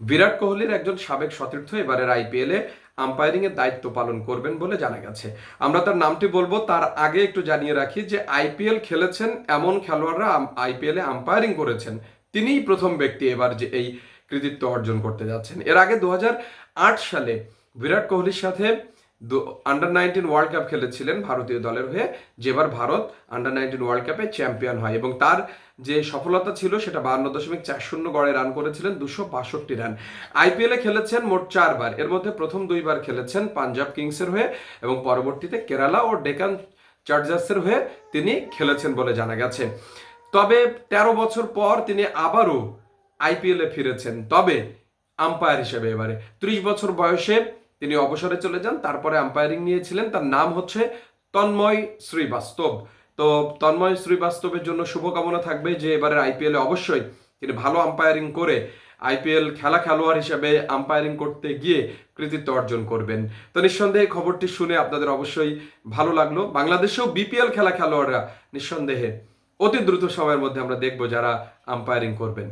বিরাট কোহলির একজন সাবেক সতীর্থ এবারের আইপিএলে আম্পায়ারিং এর দায়িত্ব পালন করবেন বলে জানা গেছে। আমরা তার নামটি বলব, তার আগে একটু জানিয়ে রাখি যে আইপিএল খেলেছেন এমন খেলোয়াড়রা আইপিএলে আম্পায়ারিং করেছেন। তিনিই প্রথম ব্যক্তি এবার যে এই কৃতিত্ব অর্জন করতে যাচ্ছেন। এর আগে দু হাজার আট সালে বিরাট কোহলির সাথে আন্ডার নাইনটিন ওয়ার্ল্ড কাপ খেলেছিলেন ভারতীয় দলের হয়ে, যেবার ভারত আন্ডার নাইনটিন ওয়ার্ল্ড কাপে চ্যাম্পিয়ন হয় এবং তার যে সফলতা ছিল সেটা বান্ন দশমিক চার শূন্য গড়ে রান করেছিলেন দুশো বাষট্টি রান আইপিএলে খেলেছেন মোট চারবার এর মধ্যে প্রথম দুইবার খেলেছেন পাঞ্জাব কিংসের হয়ে এবং পরবর্তীতে কেরালা ও ডেকান চার্জার্সের হয়ে তিনি খেলেছেন বলে জানা গেছে। তবে তেরো বছর পর তিনি আবারও আইপিএলে ফিরেছেন, তবে আম্পায়ার হিসেবে এবারে। ত্রিশ বছর বয়সে তিনি অবসরে চলে যান, তারপরে আম্পায়ারিং নিয়েছিলেন, তার নাম হচ্ছে তন্ময় শ্রীবাস্তব। তো তন্ময় শ্রীবাস্তবের জন্য শুভকামনা থাকবে যে এবারের আইপিএলে অবশ্যই তিনি ভালো আম্পায়ারিং করে আইপিএল খেলা খেলোয়াড় হিসেবে আম্পায়ারিং করতে গিয়ে কৃতিত্ব অর্জন করবেন। তো নিঃসন্দেহে খবরটি শুনে আপনাদের অবশ্যই ভালো লাগল। বাংলাদেশেও বিপিএল খেলা খেলোয়াড়রা নিঃসন্দেহে অতি দ্রুত সময়ের মধ্যে আমরা দেখব যারা আম্পায়ারিং করবেন।